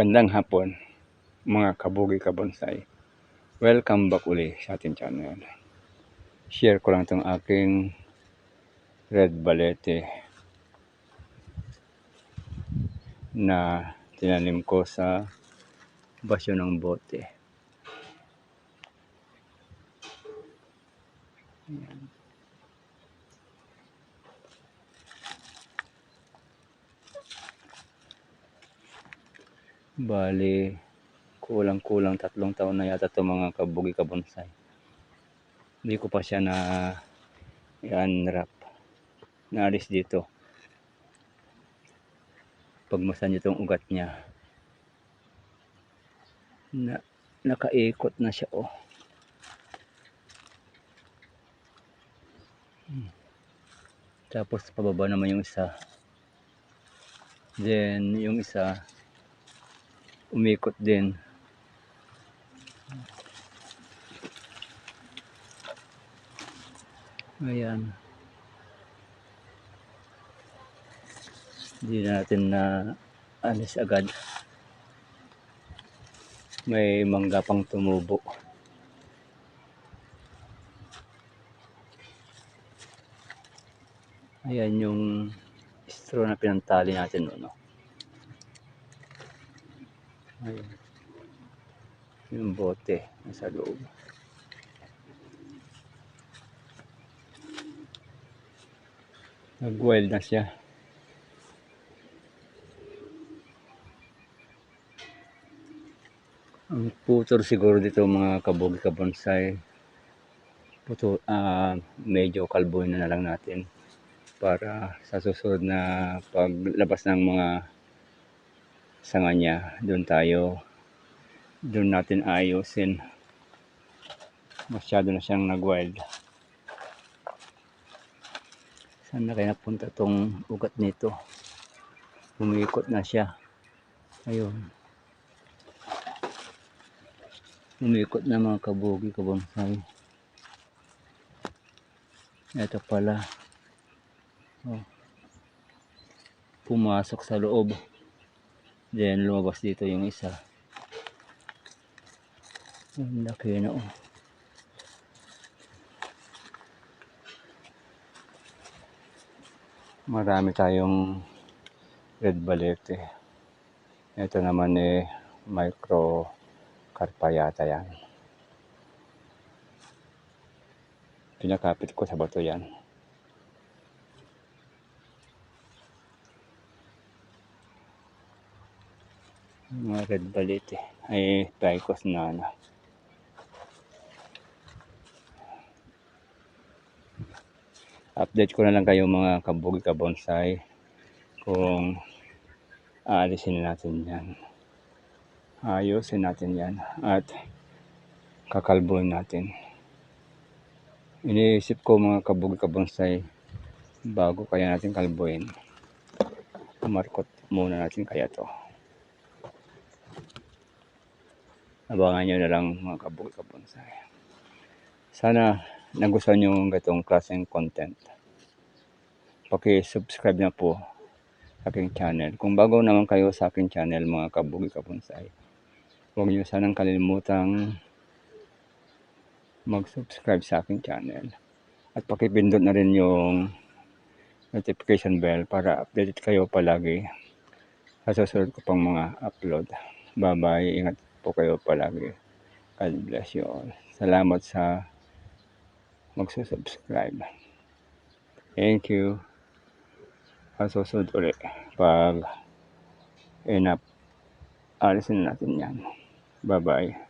Magandang hapon mga kabugi kabonsay. Welcome back uli sa ating channel. Share ko lang itong aking red balete na tinanim ko sa basyo ng bote. Ayan. Bali, kulang-kulang tatlong taon na yata ito mga kabugi kabonsay. Hindi ko pa siya na i-unwrap. Naalis dito. Pagmasan niyo itong ugat niya. Na, nakaikot na siya oh. Hmm. Tapos pababa naman yung isa. Then yung isa umikot din. Ayan. Hindi natin na alis agad. May mangga pang tumubo. Ayan yung straw na pinantali natin. No? Ayan. Yung bote nasa loob. Nag-wild na siya. Ang putol siguro dito mga kabugi kabonsay. Puto, ah, medyo kalbuhin na, na lang natin para sa susunod na paglabas ng mga sanga niya, doon tayo, doon natin ayusin. Masyado na siyang nag-wild. Saan na kaya napunta tong ugat nito? Umikot na siya. Ayun. Umikot na mga kabugi, kabonsay. Ito pala. Oh. Pumasok sa loob. Then lumabas dito yung isa. Ang laki na oh. Marami tayong red balete. Ito naman eh micro carpa yata yan. Pinakapit ko sa bato yan. Mga red balete ay Picos nana update ko na lang kayo mga kabugi kabonsay kung aalisin natin yan. Ayusin natin yan at kakalbuhin natin. Iniisip ko mga kabugi kabonsay bago kaya natin kalbuhin markot muna natin kaya to abangan nyo na lang mga kabukit kabonsay. Sana nagustuhan nyo gatong klaseng content. Paki-subscribe na po aking channel. Kung bago naman kayo sa aking channel mga kabukit kabonsay, huwag nyo sanang kalimutang mag-subscribe sa aking channel. At pakipindot na rin yung notification bell para updated kayo palagi sa susunod ko pang mga upload. Bye-bye. Ingat po kayo palagi. God bless you all. Salamat sa magsusubscribe. Thank you. Susunod ulit pag enough alisin natin yan. Bye-bye.